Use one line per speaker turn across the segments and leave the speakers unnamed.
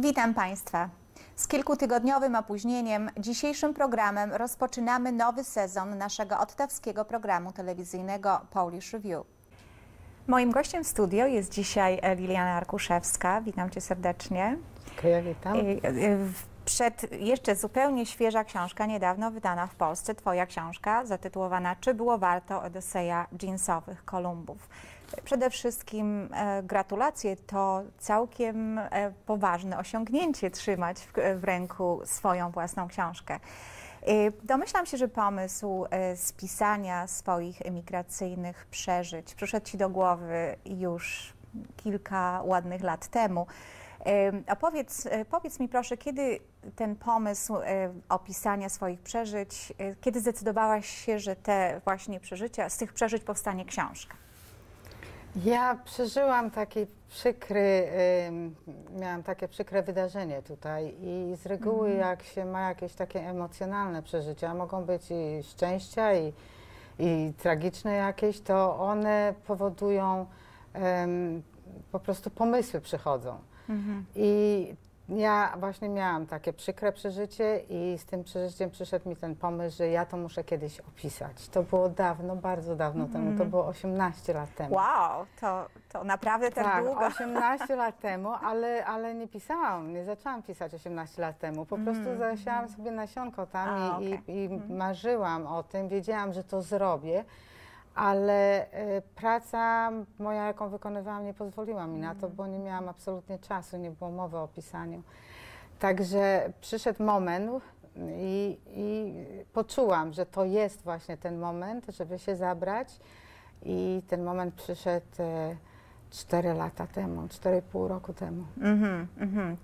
Witam Państwa. Z kilkutygodniowym opóźnieniem dzisiejszym programem rozpoczynamy nowy sezon naszego ottawskiego programu telewizyjnego Polish Review. Moim gościem w studio jest dzisiaj Liliana Arkuszewska. Witam Cię serdecznie.
Dziękuję, witam.
Y, Przed jeszcze zupełnie świeża książka, niedawno wydana w Polsce, Twoja książka zatytułowana Czy było warto Odyseja jeansowych Kolumbów? Przede wszystkim e, gratulacje, to całkiem e, poważne osiągnięcie trzymać w, ręku swoją własną książkę. E, Domyślam się, że pomysł spisania swoich emigracyjnych przeżyć przyszedł Ci do głowy już kilka ładnych lat temu. Opowiedz, e, powiedz mi proszę, kiedy ten pomysł opisania swoich przeżyć, kiedy zdecydowałaś się, że te właśnie przeżycia, z tych przeżyć powstanie książka?
Ja przeżyłam taki przykry, miałam takie przykre wydarzenie tutaj i z reguły jak się ma jakieś takie emocjonalne przeżycia, mogą być i szczęścia i, i tragiczne jakieś, to one powodują, po prostu pomysły przychodzą. I ja właśnie miałam takie przykre przeżycie i z tym przeżyciem przyszedł mi ten pomysł, że ja to muszę kiedyś opisać. To było dawno, bardzo dawno temu, to było 18 lat temu.
Wow, to, to naprawdę tak,
Tak,
długo.
18 lat temu, ale, ale nie pisałam, nie zaczęłam pisać 18 lat temu. Po prostu zasiałam sobie nasionko tam
Mm, A,
i,
okej.
i, i marzyłam o tym, wiedziałam, że to zrobię, ale e, praca moja, jaką wykonywałam, nie pozwoliła mi na to, bo nie miałam absolutnie czasu, nie było mowy o pisaniu. Także przyszedł moment i, i poczułam, że to jest właśnie ten moment, żeby się zabrać. I ten moment przyszedł e, 4 lata temu, 4,5 roku temu.
Mhm, mhm.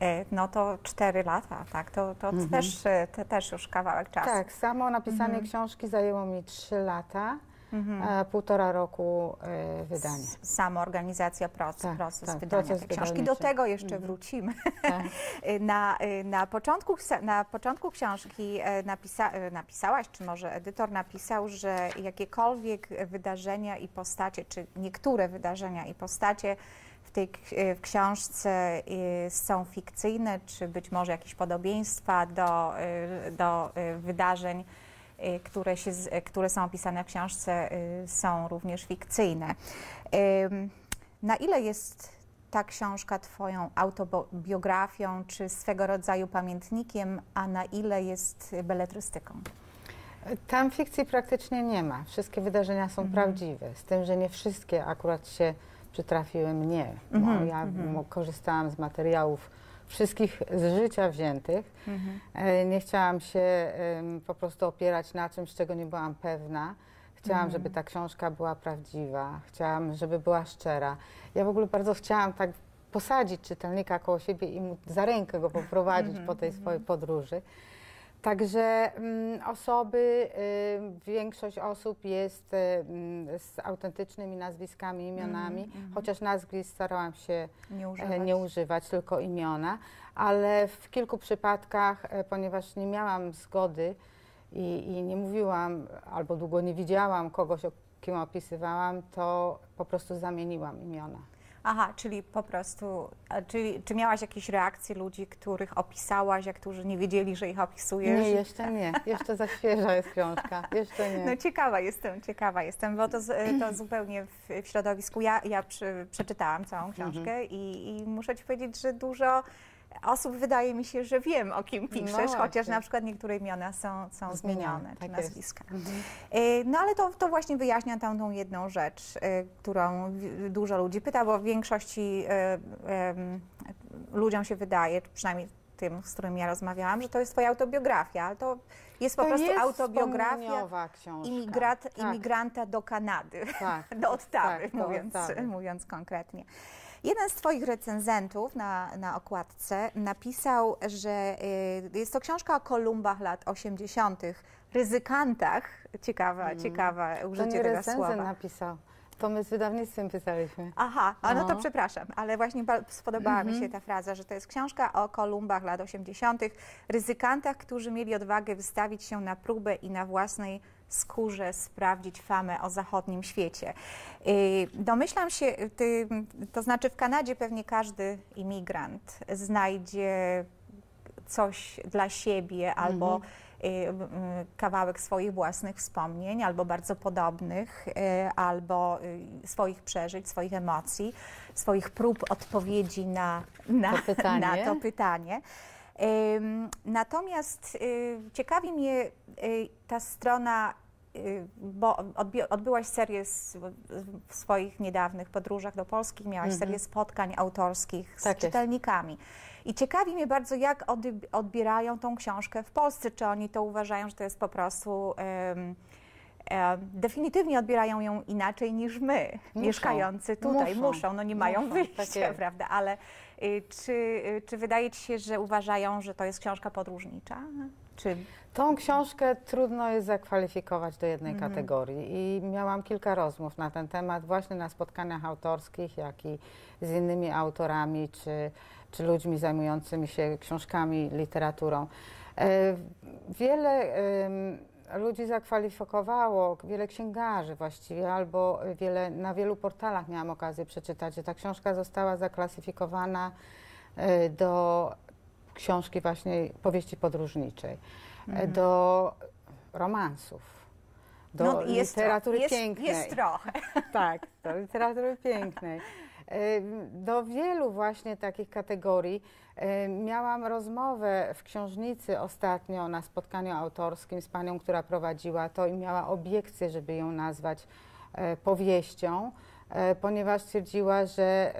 E, No to cztery lata, tak? To, to też, e, to też już kawałek czasu.
Tak, samo napisanie
Mhm.
książki zajęło mi 3 lata, e, półtora roku e, wydania.
Sama organizacja, proces,
Tak,
proces
tak,
wydania
proces
tej książki. Do tego jeszcze wrócimy.
Tak.
Na, na, początku, na początku książki e, napisa, e, napisałaś, czy może edytor napisał, że jakiekolwiek wydarzenia i postacie, czy niektóre wydarzenia i postacie w tej e, w książce e, są fikcyjne, czy być może jakieś podobieństwa do, e, do e, wydarzeń, e, które, się, e, które są opisane w książce, e, są również fikcyjne. Na ile jest ta książka Twoją autobiografią, czy swego rodzaju pamiętnikiem, a na ile jest beletrystyką?
Tam fikcji praktycznie nie ma. Wszystkie wydarzenia są prawdziwe, z tym, że nie wszystkie akurat się przytrafiły mnie. Bo ja mo- korzystałam z materiałów wszystkich z życia wziętych. E, Nie chciałam się po prostu opierać na czymś, czego nie byłam pewna. Chciałam, żeby ta książka była prawdziwa, chciałam, żeby była szczera. Ja w ogóle bardzo chciałam tak posadzić czytelnika koło siebie i mu za rękę go poprowadzić po tej swojej podróży. Także mm, osoby, y, większość osób jest y, mm, z autentycznymi nazwiskami, imionami, chociaż nazwisk starałam się
Nie
e,
używać.
nie używać, tylko imiona, ale w kilku przypadkach, e, ponieważ nie miałam zgody i, i nie mówiłam albo długo nie widziałam kogoś, o kim opisywałam, to po prostu zamieniłam imiona.
Aha, czyli po prostu, czyli, czy miałaś jakieś reakcje ludzi, których opisałaś, a którzy nie wiedzieli, że ich opisujesz?
Nie, jeszcze nie. Jeszcze za świeża jest książka. Jeszcze nie.
No ciekawa jestem, ciekawa jestem, bo to, to zupełnie w, w środowisku. Ja, ja przy, przeczytałam całą książkę
Mhm.
i, i muszę Ci powiedzieć, że dużo osób wydaje mi się, że wiem o kim piszesz, chociaż
No właśnie.
na przykład niektóre imiona są, są zmienione,
Zmienione,
czy
tak jest.
nazwiska. Y, No ale to, to właśnie wyjaśnia tą, tą jedną rzecz, y, którą dużo ludzi pyta, bo w większości y, ludziom się wydaje, czy przynajmniej tym, z którymi ja rozmawiałam, że to jest Twoja autobiografia, ale to jest po
To
prostu
jest
autobiografia imigrat,
Tak.
imigranta do Kanady,
Tak,
do Ottawy,
tak, do
mówiąc, mówiąc konkretnie. Jeden z Twoich recenzentów na, na okładce napisał, że y, jest to książka o Kolumbach lat 80., ryzykantach. Ciekawa, ciekawa
Mm. To
użycie
nie
tego słowa.
napisał. To my z wydawnictwem pisaliśmy.
Aha, a no to
No.
przepraszam, ale właśnie ba- spodobała mi się ta fraza, że to jest książka o Kolumbach lat 80., ryzykantach, którzy mieli odwagę wystawić się na próbę i na własnej skórze sprawdzić famę o zachodnim świecie. Y, Domyślam się, to znaczy w Kanadzie pewnie każdy imigrant znajdzie coś dla siebie albo y, y, kawałek swoich własnych wspomnień, albo bardzo podobnych, albo swoich przeżyć, swoich emocji, swoich prób odpowiedzi na, na,
To pytanie.
na to pytanie. Natomiast ciekawi mnie ta strona, bo odbi- odbyłaś serię z, w swoich niedawnych podróżach do Polski, miałaś
Mhm.
serię spotkań autorskich z
Tak
czytelnikami. I ciekawi mnie bardzo, jak odbi- odbierają tą książkę w Polsce. Czy oni to uważają, że to jest po prostu. em, definitywnie odbierają ją inaczej niż my,
Muszą.
mieszkający tutaj.
Muszą.
Muszą, no nie mają
Muszą,
wyjścia,
tak jest.
prawda? Ale y, czy, y, czy wydaje Ci się, że uważają, że to jest książka podróżnicza? Czy
Tą książkę trudno jest zakwalifikować do jednej
Mhm.
kategorii i miałam kilka rozmów na ten temat właśnie na spotkaniach autorskich, jak i z innymi autorami czy, czy ludźmi zajmującymi się książkami, literaturą. E, Wiele em, ludzi zakwalifikowało, wiele księgarzy właściwie, albo wiele, na wielu portalach miałam okazję przeczytać, że ta książka została zaklasyfikowana e, do książki właśnie powieści podróżniczej, e, do romansów, do
no, jest,
literatury
jest,
pięknej.
Jest trochę.
Tak, do literatury pięknej. E, Do wielu właśnie takich kategorii. E, Miałam rozmowę w książnicy ostatnio na spotkaniu autorskim z panią, która prowadziła to i miała obiekcję, żeby ją nazwać powieścią, ponieważ stwierdziła, że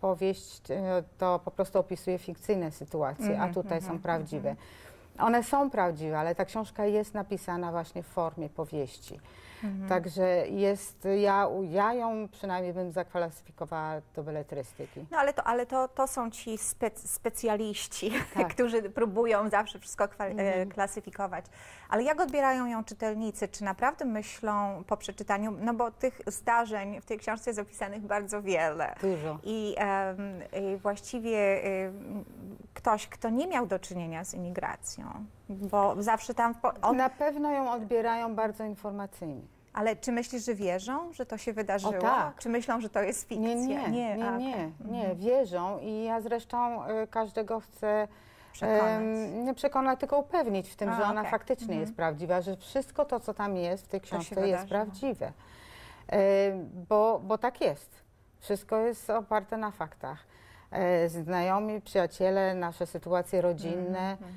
powieść e, to po prostu opisuje fikcyjne sytuacje, a
Mhm,
tutaj
mhm,
są prawdziwe. One są prawdziwe, ale ta książka jest napisana właśnie w formie powieści.
Mhm.
Także jest, ja, ja ją przynajmniej bym zakwalifikowała do beletrystyki.
No ale to, ale to, to są ci spec, specjaliści,
Tak.
którzy próbują zawsze wszystko kwa- e,
Mhm.
klasyfikować. Ale jak odbierają ją czytelnicy? Czy naprawdę myślą po przeczytaniu, no bo tych zdarzeń w tej książce jest opisanych bardzo wiele.
Dużo.
I, i właściwie em, ktoś, kto nie miał do czynienia z imigracją, bo zawsze tam. on,
Na pewno ją odbierają bardzo informacyjnie.
ale czy myślisz, że wierzą, że to się wydarzyło?
O, tak.
Czy myślą, że to jest fikcja?
Nie, nie, nie, nie,
a,
nie, nie,
Mhm.
wierzą i ja zresztą y, każdego chcę
Przekonać.
nie przekonać, tylko upewnić w tym,
A,
że ona
okej.
faktycznie
Mhm.
jest prawdziwa, że wszystko to, co tam jest w tej książce jest prawdziwe. Em, Bo, bo tak jest. Wszystko jest oparte na faktach. E, Znajomi, przyjaciele, nasze sytuacje rodzinne.
Mhm.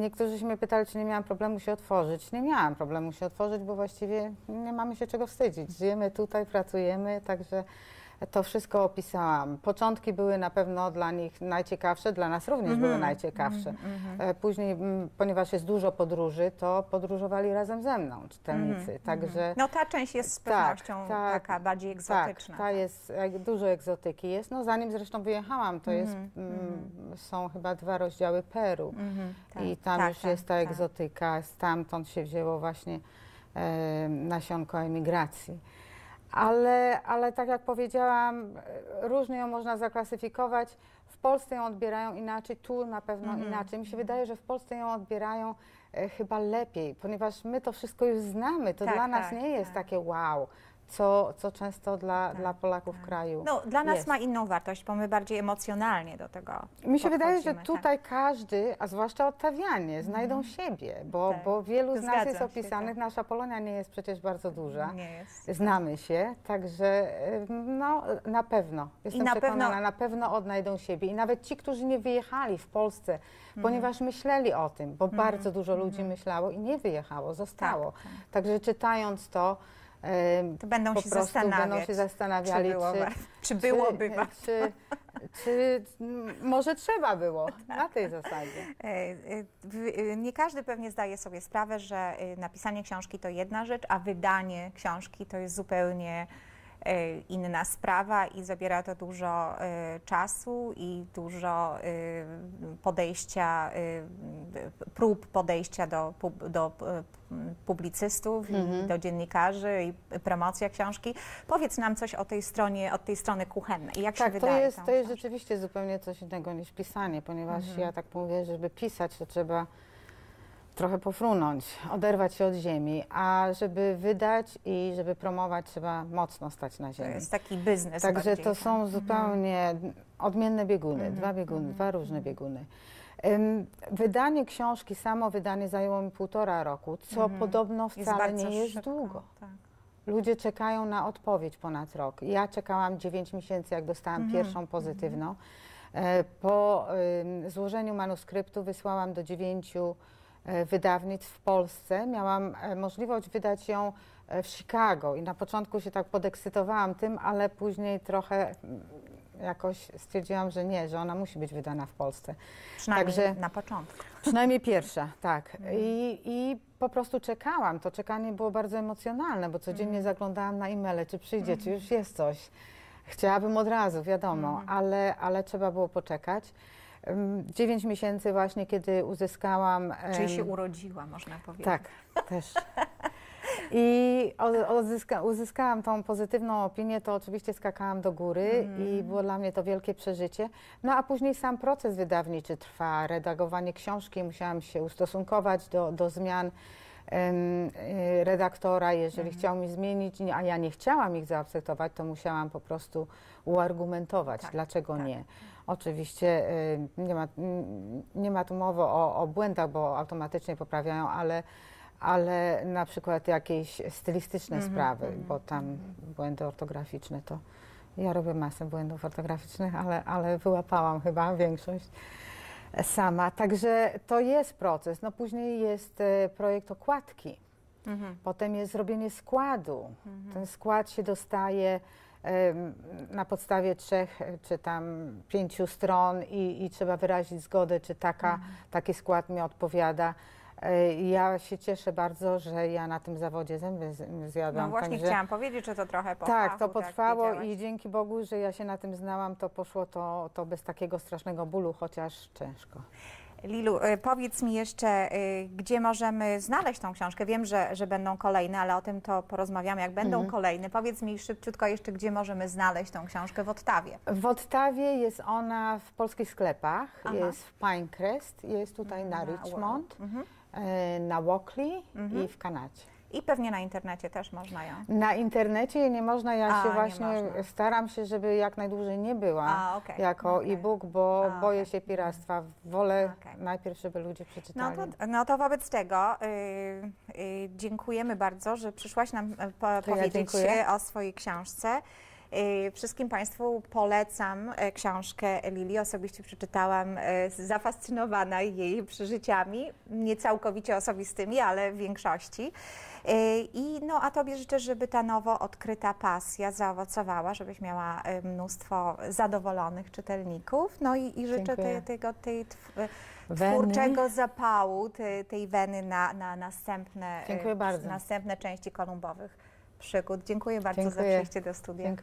Niektórzy się mnie pytali, czy nie miałam problemu się otworzyć. Nie miałam problemu się otworzyć, bo właściwie nie mamy się czego wstydzić. Żyjemy tutaj, pracujemy, także to wszystko opisałam. Początki były na pewno dla nich najciekawsze, dla nas również
Mhm.
były najciekawsze. E, Później, m, ponieważ jest dużo podróży, to podróżowali razem ze mną czytelnicy.
Mhm,
Także
No ta część jest z
Tak,
pewnością
tak,
taka bardziej egzotyczna.
tak, ta jest, dużo egzotyki jest. No zanim zresztą wyjechałam, to jest,
Mhm,
mm, są chyba dwa rozdziały Peru.
Mhm, tak,
I tam
tak,
już
tak,
jest ta
tak.
egzotyka, stamtąd się wzięło właśnie e, nasionko emigracji. Ale, ale tak jak powiedziałam, e, różnie ją można zaklasyfikować. W Polsce ją odbierają inaczej, tu na pewno
Mhm.
inaczej. Mi się wydaje, że w Polsce ją odbierają e, chyba lepiej, ponieważ my to wszystko już znamy. To
Tak,
dla nas
tak,
nie jest
tak.
takie wow, co, co często dla,
Tak,
dla Polaków
tak.
kraju.
No, dla nas
jest.
ma inną wartość, bo my bardziej emocjonalnie do tego
Mi się wydaje, że
tak.
tutaj każdy, a zwłaszcza odtawianie, znajdą siebie, bo,
Tak.
bo wielu z nas jest opisanych.
tak.
Nasza Polonia nie jest przecież bardzo duża.
Nie jest.
Znamy się, także no, na pewno, jestem
na
przekonana,
pewno-
na pewno odnajdą siebie. I nawet ci, którzy nie wyjechali w Polsce,
Mhm.
ponieważ myśleli o tym, bo bardzo dużo ludzi myślało i nie wyjechało, zostało.
Tak, tak.
Także czytając to,
To będą
po
się
prostu
zastanawiać,
będą się zastanawiali,
czy, było,
czy,
czy byłoby
czy, czy, czy może trzeba było na tej zasadzie.
E, e, e, Nie każdy pewnie zdaje sobie sprawę, że napisanie książki to jedna rzecz, a wydanie książki to jest zupełnie inna sprawa i zabiera to dużo e, czasu i dużo e, podejścia, prób podejścia do, do publicystów
Mhm.
do dziennikarzy i promocja książki. Powiedz nam coś o tej stronie, od tej strony kuchennej. Jak się
Tak, to
wydaje
jest, to jest rzeczywiście zupełnie coś innego niż pisanie, ponieważ
Mhm.
ja tak mówię, żeby pisać, to trzeba trochę pofrunąć, oderwać się od ziemi, a żeby wydać i żeby promować, trzeba mocno stać na
To
ziemi.
jest taki biznes
Także
bardziej,
to są zupełnie odmienne bieguny,
Mhm,
dwa bieguny,
mhm,
dwa różne bieguny. Wydanie książki, samo wydanie zajęło mi półtora roku, co
Mhm.
podobno
Jest
wcale
bardzo
nie jest
szybko,
długo.
Tak.
Ludzie czekają na odpowiedź ponad rok. Ja czekałam 9 miesięcy, jak dostałam
Mhm,
pierwszą pozytywną. E, Po złożeniu manuskryptu wysłałam do dziewięciu wydawnictw w Polsce. Miałam e, możliwość wydać ją e, w Chicago i na początku się tak podekscytowałam tym, ale później trochę mm, jakoś stwierdziłam, że nie, że ona musi być wydana w Polsce.
Przynajmniej
Także-
na początku.
Przynajmniej pierwsza, tak. I, I po prostu czekałam. To czekanie było bardzo emocjonalne, bo codziennie zaglądałam na e-maile, czy przyjdzie, czy już jest coś. Chciałabym od razu, wiadomo, ale, ale trzeba było poczekać. Ym, Dziewięć miesięcy właśnie, kiedy uzyskałam...
Czyli się urodziła, można powiedzieć.
tak, też. I odzyska, uzyskałam tą pozytywną opinię, to oczywiście skakałam do góry i było dla mnie to wielkie przeżycie. No a później sam proces wydawniczy trwa, redagowanie książki, musiałam się ustosunkować do, do zmian redaktora, jeżeli chciał mi zmienić, a ja nie chciałam ich zaakceptować, to musiałam po prostu uargumentować,
Tak,
dlaczego
tak.
nie. Oczywiście y, nie ma, mm, nie ma tu mowy o, o błędach, bo automatycznie poprawiają, ale, ale na przykład jakieś stylistyczne
Mhm,
sprawy, bo tam błędy ortograficzne to ja robię masę błędów ortograficznych, ale, ale wyłapałam chyba większość sama. Także to jest proces. No później jest e, projekt okładki.
Mhm.
Potem jest zrobienie składu. Ten skład się dostaje na podstawie trzech e, czy tam pięciu stron i, i trzeba wyrazić zgodę, czy taka, taki skład mi odpowiada. E, Ja się cieszę bardzo, że ja na tym zawodzie zęby zjadłam.
No właśnie
także-
chciałam powiedzieć, że to trochę po
tak, to potrwało
wiedziałaś.
i dzięki Bogu, że ja się na tym znałam, to poszło to, to bez takiego strasznego bólu, chociaż ciężko.
Lilu, y, powiedz mi jeszcze, y, gdzie możemy znaleźć tą książkę? Wiem, że, że będą kolejne, ale o tym to porozmawiamy, jak będą
Mhm.
kolejne. Powiedz mi szybciutko jeszcze, gdzie możemy znaleźć tą książkę w Ottawie.
W Ottawie jest ona w polskich sklepach,
Aha.
jest w Pinecrest, jest tutaj na, Richmond,
Mhm.
E, na Walkley
Mhm.
i w Kanadzie.
I pewnie na internecie też można ją.
Na internecie nie można, ja
A,
się
nie
właśnie staram się, żeby jak najdłużej nie była
A, okej.
jako
Okej.
e-book, bo
A,
boję
okej.
się piractwa. Wolę najpierw, żeby ludzie
No
przeczytali.
to, no to wobec tego y, y, dziękujemy bardzo, że przyszłaś nam e, po,
ja
powiedzieć e, o swojej książce. Y, Wszystkim Państwu polecam e, książkę Lili. Osobiście przeczytałam e, zafascynowana jej przeżyciami, nie całkowicie osobistymi, ale w większości. Y, I no, a Tobie życzę, żeby ta nowo odkryta pasja zaowocowała, żebyś miała e, mnóstwo zadowolonych czytelników. No i, i życzę te, tego, tej tw-
Weny.
twórczego zapału, tej, tej weny na, na następne, następne części kolumbowych przygód. Dziękuję bardzo za
Dziękuję.
przyjście do studia.
Dziękuję.